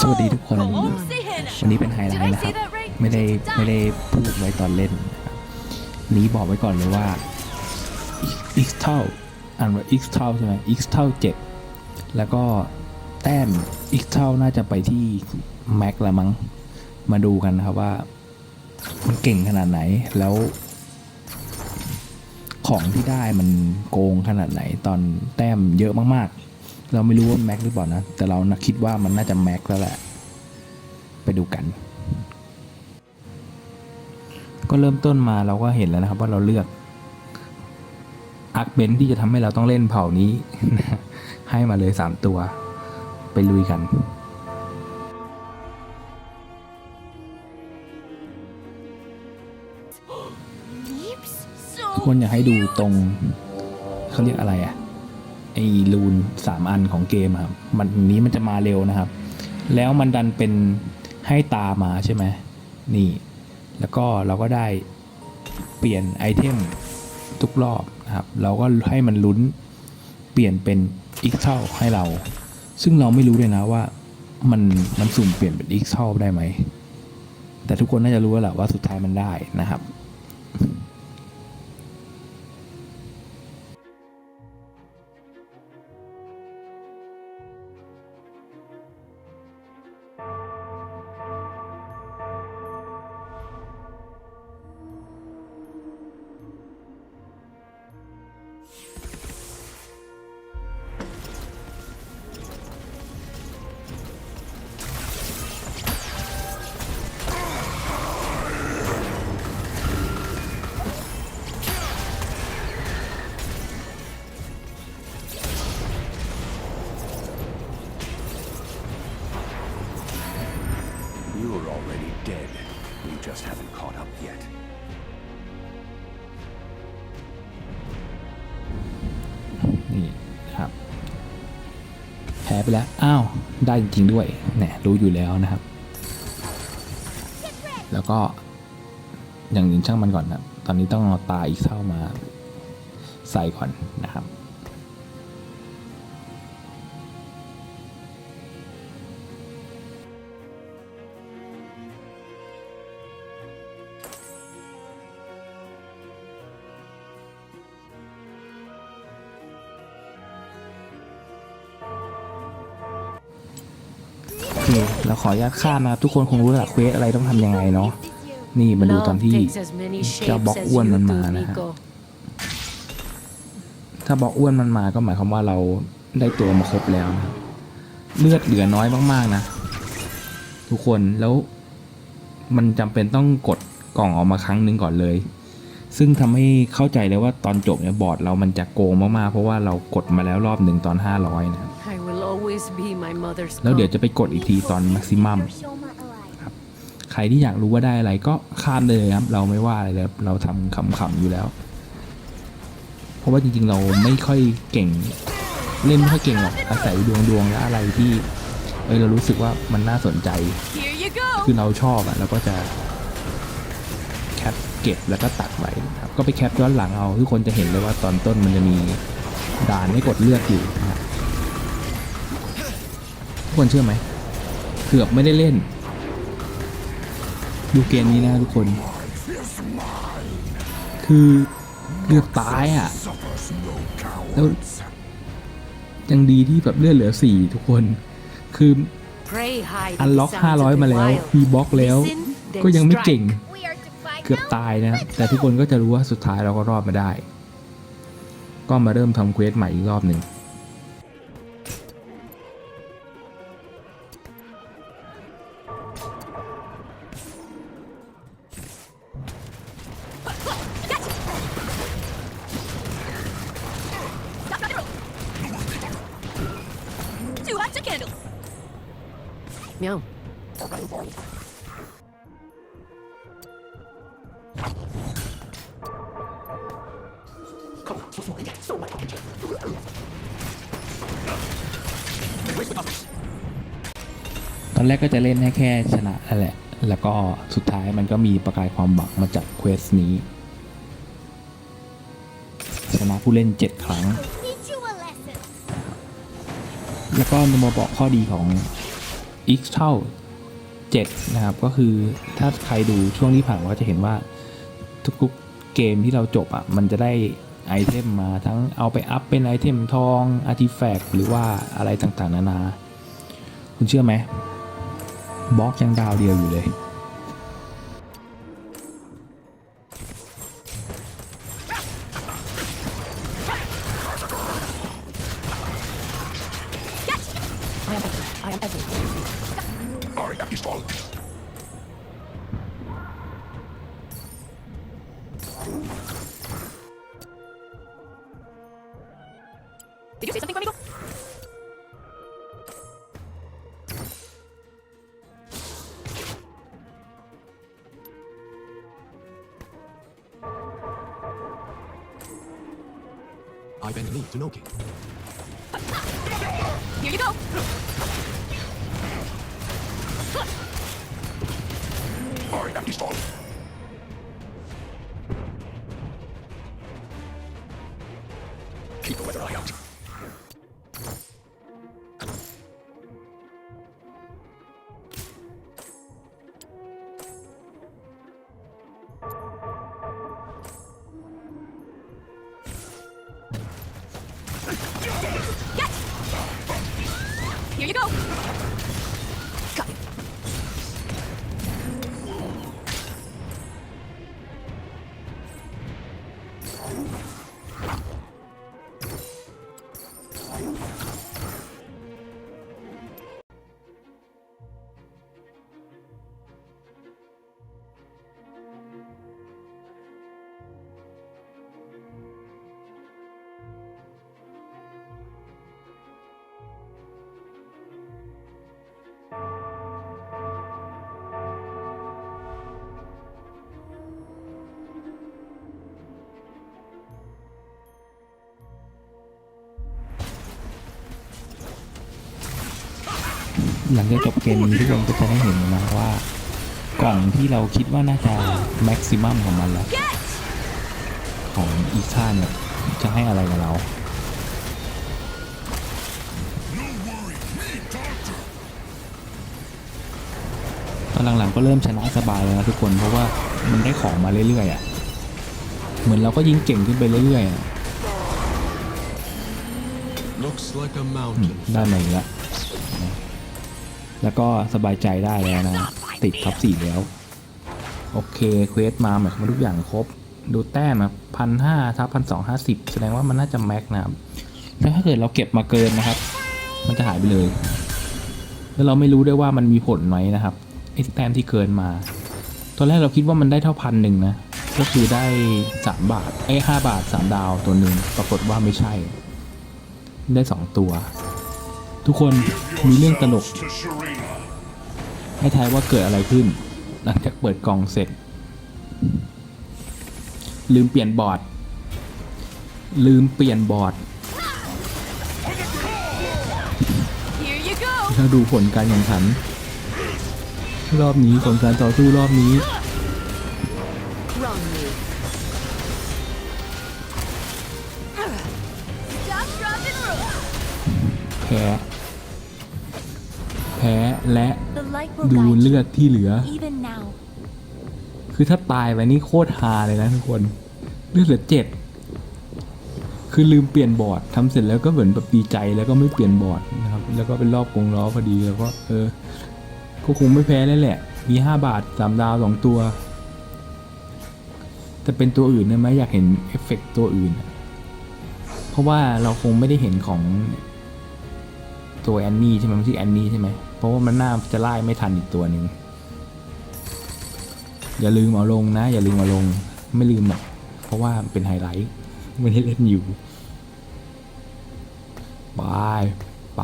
สวัสดีทุกคน วันนี้เป็นไฮไลท์นะครับ ไม่ได้ไม่ได้พูดไว้ตอนเล่นนะครับนี้บอกไว้ก่อนเลยว่า x เท่าอ่านว่า x เท่าใช่ไหม x เท่า7 แล้วก็แต้ม x เท่าน่าจะไปที่ max ละมั้ง มาดูกันนะครับว่า มันเก่งขนาดไหนแล้ว ของที่ได้มันโกงขนาดไหนตอนแต้มเยอะมากๆ เราไม่รู้ว่าแม็กหรือเปล่านะ แต่เรานะคิดว่ามันน่าจะแม็กแล้วแหละ ไปดูกัน ก็เริ่มต้นมาเราก็เห็นแล้วนะครับว่าเราเลือกอาร์คเบนที่จะทำให้เราต้องเล่นเผ่านี้ ให้มาเลย 3 ตัว ไปลุยกันทุกคนอยากให้ดูตรงเขาเรียกอะไรอะไอ้รูนสามอันของเกมครับมันนี้มันจะมาเร็วนะครับ แล้วมันดันเป็นให้ตามาใช่ไหมนี่ แล้วก็เราก็ได้เปลี่ยนไอเทมทุกรอบนะครับ เราก็ให้มันลุ้นเปลี่ยนเป็นอีกเท่าให้เรา ซึ่งเราไม่รู้เลยนะว่ามันมันสุ่มเปลี่ยนเป็นอีกเท่าได้ไหมแต่ทุกคนน่าจะรู้แล้วแหละว่าสุดท้ายมันได้นะครับ ไปแล้ว อ้าว ได้จริงด้วยเนี่ยรู้อยู่แล้วนะครับ แล้วก็อย่างอื่นช่างมันก่อนนะตอนนี้ต้องเอาตาอีกเท่ามาใส่ก่อนนะครับ เคเราขออนุญาตข้ามนะครับทุกคนคงรู้แหละเควสอะไรต้องทำยังไงเนาะนี่มาดูตอนที่เจ้าบล็อกอ้วนมันมานะฮะถ้าบล็อกอ้วนมันมาก็หมายความว่าเราได้ตัวมาครบแล้วนะเลือดเหลือน้อยมากๆนะ ทุกคนแล้วมันจำเป็นต้องกดกล่องออกมาครั้งหนึ่งก่อนเลย ซึ่งทำให้เข้าใจเลยว่าตอนจบเนี่ยบอร์ดเรามันจะโกงมากๆ เพราะว่าเรากดมาแล้วรอบหนึ่งตอน 500 นะครับ แล้วเดี๋ยว call. จะไปกดอีกทีตอนแม็กซิมัมใครที่อยากรู้ว่าได้อะไรก็ข้ามเลยครับ เราไม่ว่าอะไรเลยครับเราทำขำๆอยู่แล้ว เพราะว่าจริงๆเราไม่ค่อยเก่งเล่นไม่ค่อยเก่งหรอกอาศัยดวงดวงๆและอะไรที่เออเรารู้สึกว่ามันน่าสนใจ Here you go. คือเราชอบอะเราก็จะแคปเก็บแล้วก็ตัดไว้นะครับก็ไปแคปย้อนหลังเอาทุกคนจะเห็นเลยว่าตอนต้นมันจะมีด่านให้กดเลือกอยู่นะครับ ทุกคนเชื่อไหมเกือบไม่ได้เล่น ดูเกมนี้นะทุกคน คือเกือบตายอะ แล้วยังดีที่แบบเลือดเหลือสี่ทุกคน คืออันล็อก 500 มาแล้วมีบล็อกแล้ว ก็ยังไม่เก่ง เกือบตายนะ แต่ทุกคนก็จะรู้ว่าสุดท้ายเราก็รอดมาได้ ก็มาเริ่มทำเควสใหม่อีกรอบหนึ่ง Meow. ตอนแรกก็จะเล่นให้แค่ชนะนั่นแหละ แล้วก็สุดท้ายมันก็มีประกายความหวังมาจากเควสนี้ ชนะผู้เล่น 7 ครั้ง Teach you a lesson. แล้วก็มาบอกข้อดีของ x เท่า 7 นะครับ ก็คือถ้าใครดูช่วงที่ผ่านก็จะเห็นว่าทุกๆเกมที่เราจบอะมันจะได้ไอเทมมาทั้งเอาไปอัพเป็นไอเทมทองอาร์ติแฟกต์หรือว่าอะไรต่างๆ นานา คุณเชื่อไหมบล็อกยังดาวเดียวอยู่เลย Did you say something, Flamingo? I bend the knee to no king. Here you go. Here you go. หลังจากจบเกมนี้ทุกคนก็จะได้เห็นนะว่ากล่องที่เราคิดว่าน่าจะแม็กซิมัมของมันแล้วของอีค่าเนี่ยจะให้อะไรกับเราตอนหลังๆก็เริ่มชนะสบายแล้วนะทุกคนเพราะว่ามันได้ของมาเรื่อยๆอะเหมือนเราก็ยิงเก่งขึ้นไปเรื่อยๆอะ Looks like a อืม mountain. ได้มาอีกแล้วนะ แล้วก็สบายใจได้แล้วนะติดท็อปสี่แล้ว โอเคเควสมาหมายความาทุกอย่างครบ ดูแต้มนะพันห้าทับพันสองห้าสิบแสดงว่ามันน่าจะแม็กนะครับแล้วถ้าเกิดเราเก็บมาเกินนะครับ มันจะหายไปเลย แล้วเราไม่รู้ด้วยว่ามันมีผลไหมนะครับไอ้แต้มที่เกินมา ตอนแรกเราคิดว่ามันได้เท่าพันหนึ่งนะก็คือได้สามบาทไอ้ห้าบาทสามดาวตัวหนึ่งปรากฏว่าไม่ใช่ ได้สองตัว ทุกคนมีเรื่องตลก ให้ทายว่าเกิดอะไรขึ้น หลังจากเปิดกล่องเสร็จ ลืมเปลี่ยนบอร์ด ลืมเปลี่ยนบอร์ดถ้าดูผลการแข่งขัน รอบนี้ผลการต่อสู้รอบนี้แพ้ แพ้และ The light will ดู guide เลือดที่เหลือ you, even now. คือถ้าตายไปนี่โคตรฮาเลยนะทุกคน เลือดเหลือเจ็ดคือลืมเปลี่ยนบอร์ดทำเสร็จแล้วก็เหมือนแบบดีใจแล้วก็ไม่เปลี่ยนบอร์ดนะครับ แล้วก็เป็นรอบกงล้อพอดีแล้วก็เออก็คงไม่แพ้แล้วแหละ มีห้าบาทสามดาวสองตัวแต่เป็นตัวอื่นเนี่ยไหมอยากเห็นเอฟเฟกต์ตัวอื่นอะเพราะว่าเราคงไม่ได้เห็นของตัวแอนนี่ใช่ไหมมันชื่อแอนนี่ใช่ไหม เพราะว่ามันน่าจะไล่ไม่ทันอีกตัวหนึ่งอย่าลืมเอาลงนะ อย่าลืมเอาลงไม่ลืมหรอกเพราะว่าเป็นไฮไลท์ไม่ได้เล่นอยู่ไปไป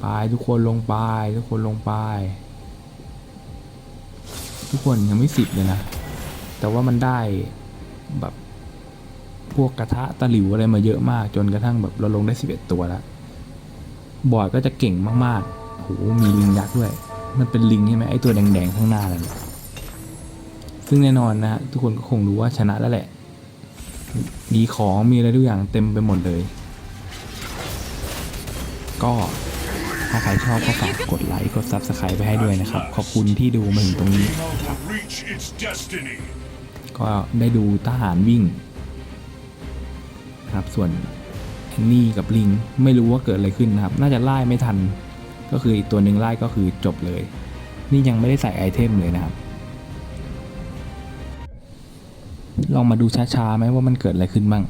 ไปทุกคนลงไป ทุกคนลงไป ทุกคนยังไม่สิบเลยนะ แต่ว่ามันได้แบบพวกกระทะตะหลิวอะไรมาเยอะมากจนกระทั่งแบบเราลงได้สิบเอ็ดตัวแล้ว บอร์ดก็จะเก่งมาก ๆ โหมีลิงยักษ์ด้วย มันเป็นลิงใช่ไหมไอตัวแดงๆข้างหน้านั่นแหละซึ่งแน่นอนนะฮะทุกคนก็คงรู้ว่าชนะแล้วแหละ มีของมีอะไรทุกอย่างเต็มไปหมดเลย ก็ถ้าใครชอบก็ฝากกดไลค์กด Subscribe ไปให้ด้วยนะครับ ขอบคุณที่ดูมาถึงตรงนี้ ก็ได้ดูทหารวิ่งครับส่วนแอนนี่กับลิง ไม่รู้ว่าเกิดอะไรขึ้นนะครับ น่าจะไล่ไม่ทัน ก็คืออีกตัวหนึ่งไล่ก็คือจบเลย นี่ยังไม่ได้ใส่ไอเทมเลยนะครับ ลองมาดูช้าๆไหมว่ามันเกิดอะไรขึ้นบ้าง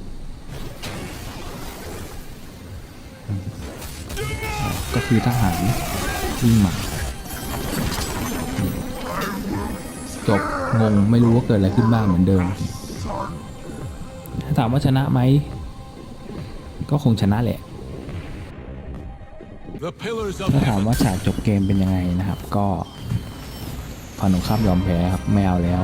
ก็คือทหารวิ่งมาจบงงไม่รู้ว่าเกิดอะไรขึ้นบ้างเหมือนเดิม ถ้าถามว่าชนะไหม ก็คงชนะแหละ ถ้าถามว่าฉากจบเกมเป็นยังไงนะครับ ก็พอหนุ่มข้ามยอมแพ้ครับไม่เอาแล้ว